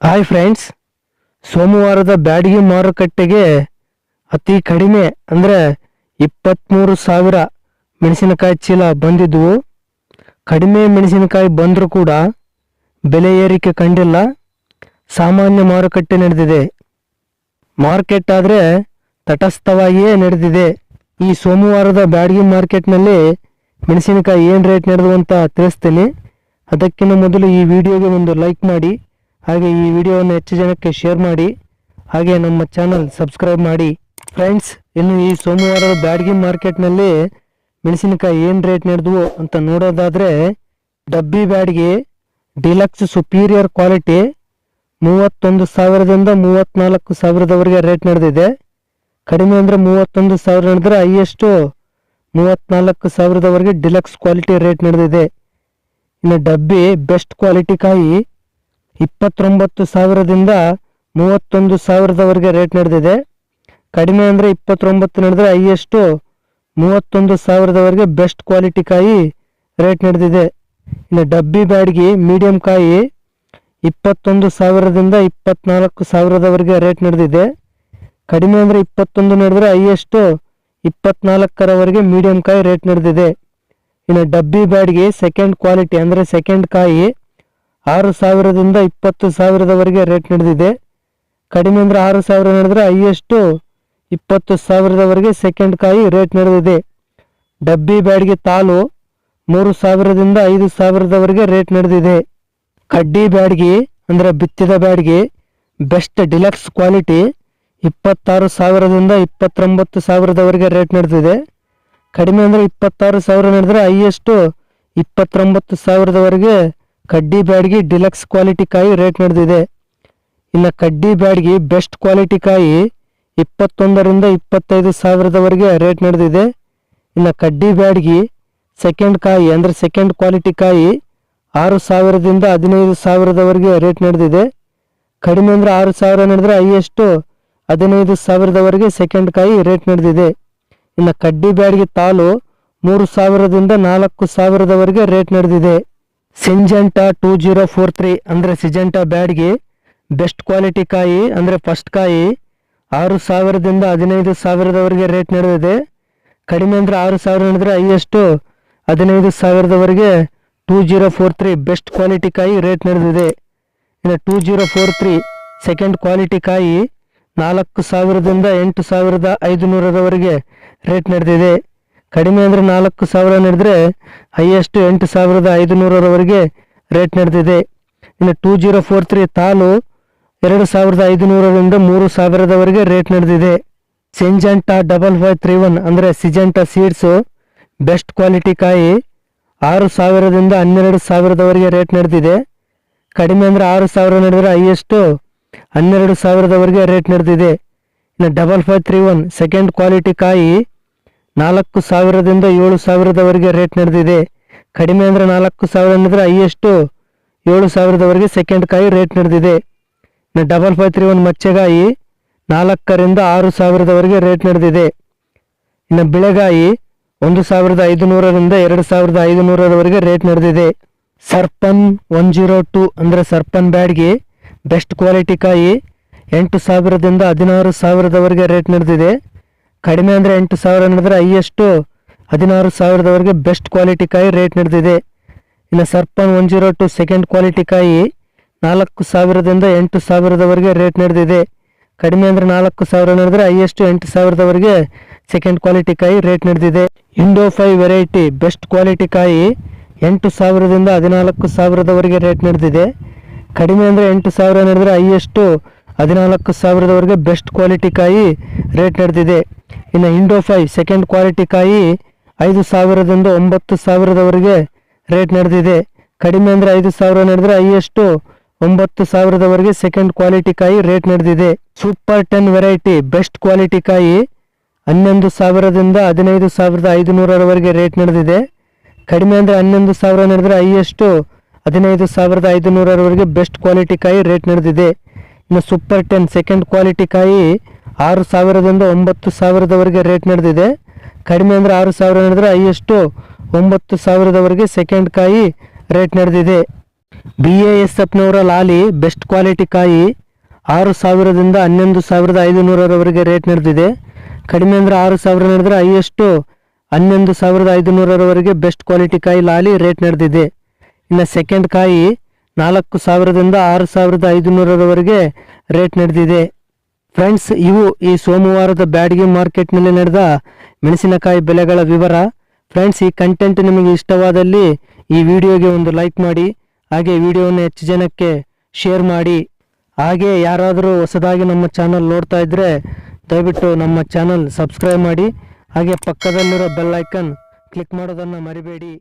Hi friends ಸೋಮವಾರದ ಬ್ಯಾಡಗಿ ಮಾರುಕಟ್ಟೆಗೆ ಅತಿ ಕಡಿಮೆ ಅಂದರೆ ಇಪ್ಪತ್ತ್ಮೂರು ಸಾವಿರ ಮೆಣಸಿನಕಾಯಿ ಚೀಲ ಬಂದಿದ್ವು. ಕಡಿಮೆ ಮೆಣಸಿನಕಾಯಿ ಬಂದರೂ ಕೂಡ ಬೆಲೆ ಏರಿಕೆ ಕಂಡಿಲ್ಲ. ಸಾಮಾನ್ಯ ಮಾರುಕಟ್ಟೆ ನಡೆದಿದೆ. ಮಾರ್ಕೆಟ್ ಆದರೆ ತಟಸ್ಥವಾಗಿಯೇ ನಡೆದಿದೆ. ಈ ಸೋಮವಾರದ ಬ್ಯಾಡಗಿ ಮಾರ್ಕೆಟ್ನಲ್ಲಿ ಮೆಣಸಿನಕಾಯಿ ಏನು ರೇಟ್ ನಡೆದು ಅಂತ ತಿಳಿಸ್ತೀನಿ. ಅದಕ್ಕಿಂತ ಮೊದಲು ಈ ವಿಡಿಯೋಗೆ ಒಂದು ಲೈಕ್ ಮಾಡಿ. ಹಾಗೆ ಈ ವಿಡಿಯೋವನ್ನು ಹೆಚ್ಚು ಜನಕ್ಕೆ ಶೇರ್ ಮಾಡಿ, ಹಾಗೆ ನಮ್ಮ ಚಾನಲ್ ಸಬ್ಸ್ಕ್ರೈಬ್ ಮಾಡಿ. ಫ್ರೆಂಡ್ಸ್, ಇನ್ನು ಈ ಸೋಮವಾರದ ಬ್ಯಾಡ್ಗಿ ಮಾರ್ಕೆಟ್ನಲ್ಲಿ ಮೆಣಸಿನಕಾಯಿ ಏನು ರೇಟ್ ನಡೆದವು ಅಂತ ನೋಡೋದಾದರೆ, ಡಬ್ಬಿ ಬ್ಯಾಡ್ಗಿ ಡಿಲಕ್ಸ್ ಸುಪೀರಿಯರ್ ಕ್ವಾಲಿಟಿ ಮೂವತ್ತೊಂದು ಸಾವಿರದಿಂದ ಮೂವತ್ತ್ನಾಲ್ಕು ಸಾವಿರದವರೆಗೆ ರೇಟ್ ನಡೆದಿದೆ. ಕಡಿಮೆ ಅಂದರೆ ಮೂವತ್ತೊಂದು ಸಾವಿರ ನಡೆದ್ರೆ ಹೈಯೆಸ್ಟು ಮೂವತ್ತ್ನಾಲ್ಕು ಸಾವಿರದವರೆಗೆ ಡಿಲಕ್ಸ್ ಕ್ವಾಲಿಟಿ ರೇಟ್ ನಡೆದಿದೆ. ಇನ್ನು ಡಬ್ಬಿ ಬೆಸ್ಟ್ ಕ್ವಾಲಿಟಿ ಕಾಯಿ ಇಪ್ಪತ್ತೊಂಬತ್ತು ಸಾವಿರದಿಂದ ಮೂವತ್ತೊಂದು ಸಾವಿರದವರೆಗೆ ರೇಟ್ ನಡೆದಿದೆ. ಕಡಿಮೆ ಅಂದರೆ ಇಪ್ಪತ್ತೊಂಬತ್ತು ನಡೆದರೆ ಹೈಯೆಸ್ಟು ಮೂವತ್ತೊಂದು ಸಾವಿರದವರೆಗೆ ಬೆಸ್ಟ್ ಕ್ವಾಲಿಟಿ ಕಾಯಿ ರೇಟ್ ನಡೆದಿದೆ. ಇನ್ನು ಡಬ್ಬಿ ಬ್ಯಾಡ್ಗಿ ಮೀಡಿಯಂ ಕಾಯಿ ಇಪ್ಪತ್ತೊಂದು ಸಾವಿರದಿಂದ ಇಪ್ಪತ್ನಾಲ್ಕು ಸಾವಿರದವರೆಗೆ ರೇಟ್ ನಡೆದಿದೆ. ಕಡಿಮೆ ಅಂದರೆ ಇಪ್ಪತ್ತೊಂದು ನಡೆದರೆ ಹೈಯೆಸ್ಟು ಇಪ್ಪತ್ನಾಲ್ಕರವರೆಗೆ ಮೀಡಿಯಂ ಕಾಯಿ ರೇಟ್ ನಡೆದಿದೆ. ಇನ್ನು ಡಬ್ಬಿ ಬ್ಯಾಡ್ಗೆ ಸೆಕೆಂಡ್ ಕ್ವಾಲಿಟಿ ಅಂದರೆ ಸೆಕೆಂಡ್ ಕಾಯಿ ಆರು ಸಾವಿರದಿಂದ ಇಪ್ಪತ್ತು ಸಾವಿರದವರೆಗೆ ರೇಟ್ ನಡೆದಿದೆ. ಕಡಿಮೆ ಅಂದರೆ ಆರು ಸಾವಿರ ನಡೆದರೆ ಹೈಯೆಸ್ಟು ಇಪ್ಪತ್ತು ಸಾವಿರದವರೆಗೆ ಸೆಕೆಂಡ್ ಕಾಯಿ ರೇಟ್ ನಡೆದಿದೆ. ಡಬ್ಬಿ ಬ್ಯಾಡ್ಗೆ ತಾಲು ಮೂರು ಸಾವಿರದಿಂದ ಐದು ಸಾವಿರದವರೆಗೆ ರೇಟ್ ನಡೆದಿದೆ. ಕಡ್ಡಿ ಬ್ಯಾಡ್ಗೆ ಅಂದರೆ ಬಿತ್ತಿದ ಬ್ಯಾಡ್ಗೆ ಬೆಸ್ಟ್ ಡಿಲಕ್ಸ್ ಕ್ವಾಲಿಟಿ ಇಪ್ಪತ್ತಾರು ಸಾವಿರದಿಂದ ಇಪ್ಪತ್ತೊಂಬತ್ತು ಸಾವಿರದವರೆಗೆ ರೇಟ್ ನಡೆದಿದೆ. ಕಡಿಮೆ ಅಂದರೆ ಇಪ್ಪತ್ತಾರು ಸಾವಿರ ನಡೆದರೆ ಹೈಯೆಸ್ಟು ಇಪ್ಪತ್ತೊಂಬತ್ತು ಸಾವಿರದವರೆಗೆ ಕಡ್ಡಿ ಬ್ಯಾಡ್ಗಿ ಡಿಲಕ್ಸ್ ಕ್ವಾಲಿಟಿ ಕಾಯಿ ರೇಟ್ ನಡೆದಿದೆ. ಇನ್ನು ಕಡ್ಡಿ ಬ್ಯಾಡ್ಗಿ ಬೆಸ್ಟ್ ಕ್ವಾಲಿಟಿ ಕಾಯಿ ಇಪ್ಪತ್ತೊಂದರಿಂದ ಇಪ್ಪತ್ತೈದು ಸಾವಿರದವರೆಗೆ ರೇಟ್ ನಡೆದಿದೆ. ಇನ್ನು ಕಡ್ಡಿ ಬ್ಯಾಡ್ಗಿ ಸೆಕೆಂಡ್ ಕಾಯಿ ಅಂದರೆ ಸೆಕೆಂಡ್ ಕ್ವಾಲಿಟಿ ಕಾಯಿ ಆರು ಸಾವಿರದಿಂದ ಹದಿನೈದು ಸಾವಿರದವರೆಗೆ ರೇಟ್ ನಡೆದಿದೆ. ಕಡಿಮೆ ಅಂದರೆ ಆರು ಸಾವಿರ ನಡೆದರೆ ಹೈಯೆಸ್ಟು ಹದಿನೈದು ಸಾವಿರದವರೆಗೆ ಸೆಕೆಂಡ್ ಕಾಯಿ ರೇಟ್ ನಡೆದಿದೆ. ಇನ್ನು ಕಡ್ಡಿ ಬ್ಯಾಡ್ಗಿ ತಾಲು ಮೂರು ಸಾವಿರದಿಂದ ನಾಲ್ಕು ಸಾವಿರದವರೆಗೆ ರೇಟ್ ನಡೆದಿದೆ. Syngenta two zero four three ಅಂದರೆ ಸಿಜೆಂಟಾ ಬ್ಯಾಡ್ಗೆ ಬೆಸ್ಟ್ ಕ್ವಾಲಿಟಿ ಕಾಯಿ ಅಂದರೆ ಫಸ್ಟ್ ಕಾಯಿ. ಆರು ಸಾವಿರದಿಂದ ಹದಿನೈದು ಸಾವಿರದವರೆಗೆ ರೇಟ್ ನಡೆದಿದೆ. ಕಡಿಮೆ ಅಂದರೆ ಆರು ಸಾವಿರ ನಡೆದರೆ ಹೈಯೆಸ್ಟು ಹದಿನೈದು ಸಾವಿರದವರೆಗೆ two zero four three best quality ಕಾಯಿ ರೇಟ್ ನಡೆದಿದೆ. ಇನ್ನು two zero four three second quality ಕಾಯಿ ನಾಲ್ಕು ಸಾವಿರದಿಂದ ಎಂಟು ಸಾವಿರದ ಐದು ನೂರರವರೆಗೆ ರೇಟ್ ನಡೆದಿದೆ. ಕಡಿಮೆ ಅಂದರೆ ನಾಲ್ಕು ಸಾವಿರ ನಡೆದರೆ ಹೈಯೆಸ್ಟ್ ಎಂಟು ಸಾವಿರದ ಐದು ನೂರರವರೆಗೆ ರೇಟ್ ನಡೆದಿದೆ. ಇನ್ನು ಟೂ ಜೀರೋ ಫೋರ್ ತ್ರೀ ತಾಲು ಎರಡು ಸಾವಿರದ ಐದುನೂರರಿಂದ ಮೂರು ಸಾವಿರದವರೆಗೆ ರೇಟ್ ನಡೆದಿದೆ. Syngenta double five three one ಅಂದರೆ ಸಿಜೆಂಟಾ ಸೀಡ್ಸು ಬೆಸ್ಟ್ ಕ್ವಾಲಿಟಿ ಕಾಯಿ ಆರು ಸಾವಿರದಿಂದ ಹನ್ನೆರಡು ಸಾವಿರದವರೆಗೆ ರೇಟ್ ನಡೆದಿದೆ. ಕಡಿಮೆ ಅಂದರೆ ಆರು ಸಾವಿರ ನಡೆದರೆ ಹೈಯೆಸ್ಟು ಹನ್ನೆರಡು ಸಾವಿರದವರೆಗೆ ರೇಟ್ ನಡೆದಿದೆ. ಇನ್ನು double five three one second quality ಕಾಯಿ ನಾಲ್ಕು ಸಾವಿರದಿಂದ ಏಳು ಸಾವಿರದವರೆಗೆ ರೇಟ್ ನಡೆದಿದೆ. ಕಡಿಮೆ ಅಂದರೆ ನಾಲ್ಕು ಸಾವಿರ ಅಂದರೆ ಹೈಯೆಸ್ಟು ಏಳು ಸಾವಿರದವರೆಗೆ ಸೆಕೆಂಡ್ ಕಾಯಿ ರೇಟ್ ನಡೆದಿದೆ. ಇನ್ನು ಡಬಲ್ ಫೈವ್ ತ್ರೀ ಒನ್ ಮಚ್ಚೆಗಾಯಿ ನಾಲ್ಕರಿಂದ ಆರು ಸಾವಿರದವರೆಗೆ ರೇಟ್ ನಡೆದಿದೆ. ಇನ್ನು ಬೆಳೆಗಾಯಿ ಒಂದು ಸಾವಿರದ ಐದು ನೂರರಿಂದ ಎರಡು ಸಾವಿರದ ಐದು ನೂರರವರೆಗೆ ರೇಟ್ ನಡೆದಿದೆ. ಸರ್ಪನ್ ಒನ್ ಜೀರೋ ಟು ಅಂದರೆ ಸರ್ಪನ್ ಬ್ಯಾಡ್ಗೆ ಬೆಸ್ಟ್ ಕ್ವಾಲಿಟಿ ಕಾಯಿ ಎಂಟು ಸಾವಿರದಿಂದ ಹದಿನಾರು ಸಾವಿರದವರೆಗೆ ರೇಟ್ ನಡೆದಿದೆ. ಕಡಿಮೆ ಅಂದರೆ ಎಂಟು ಸಾವಿರ ನಡೆದರೆ ಹೈಯೆಸ್ಟು ಹದಿನಾರು ಸಾವಿರದವರೆಗೆ ಬೆಸ್ಟ್ ಕ್ವಾಲಿಟಿ ಕಾಯಿ ರೇಟ್ ನಡೆದಿದೆ. ಇನ್ನು Sarpan one zero two second quality ಕಾಯಿ ನಾಲ್ಕು ಸಾವಿರದಿಂದ ಎಂಟು ಸಾವಿರದವರೆಗೆ ರೇಟ್ ನಡೆದಿದೆ. ಕಡಿಮೆ ಅಂದರೆ ನಾಲ್ಕು ಸಾವಿರ ನಡೆದ್ರೆ ಹೈಯೆಸ್ಟು ಎಂಟು ಸಾವಿರದವರೆಗೆ ಸೆಕೆಂಡ್ ಕ್ವಾಲಿಟಿ ಕಾಯಿ ರೇಟ್ ನಡೆದಿದೆ. Indo five variety best quality ಕಾಯಿ ಎಂಟು ಸಾವಿರದಿಂದ ಹದಿನಾಲ್ಕು ಸಾವಿರದವರೆಗೆ ರೇಟ್ ನಡೆದಿದೆ. ಕಡಿಮೆ ಅಂದರೆ ಎಂಟು ಸಾವಿರ ನಡೆದರೆ ಹೈಯೆಸ್ಟು ಹದಿನಾಲ್ಕು ಸಾವಿರದವರೆಗೆ ಬೆಸ್ಟ್ ಕ್ವಾಲಿಟಿ ಕಾಯಿ ರೇಟ್ ನಡೆದಿದೆ. ಇನ್ನು ಇಂಡೋ ಫೈವ್ ಸೆಕೆಂಡ್ ಕ್ವಾಲಿಟಿ ಕಾಯಿ ಐದು ಸಾವಿರದಿಂದ ಒಂಬತ್ತು ಸಾವಿರದವರೆಗೆ ರೇಟ್ ನಡೆದಿದೆ. ಕಡಿಮೆ ಅಂದರೆ ಐದು ಸಾವಿರ ನಡೆದರೆ ಹೈಯೆಸ್ಟು ಒಂಬತ್ತು ಸಾವಿರದವರೆಗೆ ಸೆಕೆಂಡ್ ಕ್ವಾಲಿಟಿ ಕಾಯಿ ರೇಟ್ ನಡೆದಿದೆ. Super ten variety best quality ಕಾಯಿ ಹನ್ನೊಂದು ಸಾವಿರದಿಂದ ಹದಿನೈದು ಸಾವಿರದ ಐದು ನೂರರವರೆಗೆ ರೇಟ್ ನಡೆದಿದೆ. ಕಡಿಮೆ ಅಂದರೆ ಹನ್ನೊಂದು ಸಾವಿರ ನಡೆದರೆ ಹೈಯೆಸ್ಟು ಹದಿನೈದು ಸಾವಿರದ ಐದು ನೂರರವರೆಗೆ ಬೆಸ್ಟ್ ಕ್ವಾಲಿಟಿ ಕಾಯಿ ರೇಟ್ ನಡೆದಿದೆ. ಇನ್ನು ಸೂಪರ್ ಟೆನ್ ಸೆಕೆಂಡ್ ಕ್ವಾಲಿಟಿ ಕಾಯಿ ಆರು ಸಾವಿರದಿಂದ ಒಂಬತ್ತು ಸಾವಿರದವರೆಗೆ ರೇಟ್ ನಡೆದಿದೆ. ಕಡಿಮೆ ಅಂದರೆ ಆರು ಸಾವಿರ ನಡೆದರೆ ಹೈಯೆಸ್ಟು ಒಂಬತ್ತು ಸಾವಿರದವರೆಗೆ ಸೆಕೆಂಡ್ ಕಾಯಿ ರೇಟ್ ನಡೆದಿದೆ. ಬಿ ಎ ಎಸ್ ಎಫ್ನವರ ಲಾಲಿ ಬೆಸ್ಟ್ ಕ್ವಾಲಿಟಿ ಕಾಯಿ ಆರು ಸಾವಿರದಿಂದ ಹನ್ನೊಂದು ಸಾವಿರದ ಐದುನೂರರವರೆಗೆ ರೇಟ್ ನಡೆದಿದೆ. ಕಡಿಮೆ ಅಂದರೆ ಆರು ಸಾವಿರ ನಡೆದ್ರೆ ಹೈಯೆಸ್ಟು ಹನ್ನೊಂದು ಸಾವಿರದ ಐದುನೂರರವರೆಗೆ ಬೆಸ್ಟ್ ಕ್ವಾಲಿಟಿ ಕಾಯಿ ಲಾಲಿ ರೇಟ್ ನಡೆದಿದೆ. ಇನ್ನು ಸೆಕೆಂಡ್ ಕಾಯಿ ನಾಲ್ಕು ಸಾವಿರದಿಂದ ಆರು ಸಾವಿರದ ಐದುನೂರರವರೆಗೆ ರೇಟ್ ನಡೆದಿದೆ. ಫ್ರೆಂಡ್ಸ್, ಇವು ಈ ಸೋಮವಾರದ ಬ್ಯಾಡಗಿ ಮಾರ್ಕೆಟ್ನಲ್ಲಿ ನಡೆದ ಮೆಣಸಿನಕಾಯಿ ಬೆಲೆಗಳ ವಿವರ. ಫ್ರೆಂಡ್ಸ್, ಈ ಕಂಟೆಂಟ್ ನಿಮಗೆ ಇಷ್ಟವಾದಲ್ಲಿ ಈ ವಿಡಿಯೋಗೆ ಒಂದು ಲೈಕ್ ಮಾಡಿ, ಹಾಗೆ ವಿಡಿಯೋವನ್ನು ಹೆಚ್ಚು ಜನಕ್ಕೆ ಶೇರ್ ಮಾಡಿ. ಹಾಗೆ ಯಾರಾದರೂ ಹೊಸದಾಗಿ ನಮ್ಮ ಚಾನಲ್ ನೋಡ್ತಾ ಇದ್ದರೆ ದಯವಿಟ್ಟು ನಮ್ಮ ಚಾನಲ್ ಸಬ್ಸ್ಕ್ರೈಬ್ ಮಾಡಿ, ಹಾಗೆ ಪಕ್ಕದಲ್ಲಿರೋ ಬೆಲ್ ಐಕನ್ ಕ್ಲಿಕ್ ಮಾಡೋದನ್ನು ಮರಿಬೇಡಿ.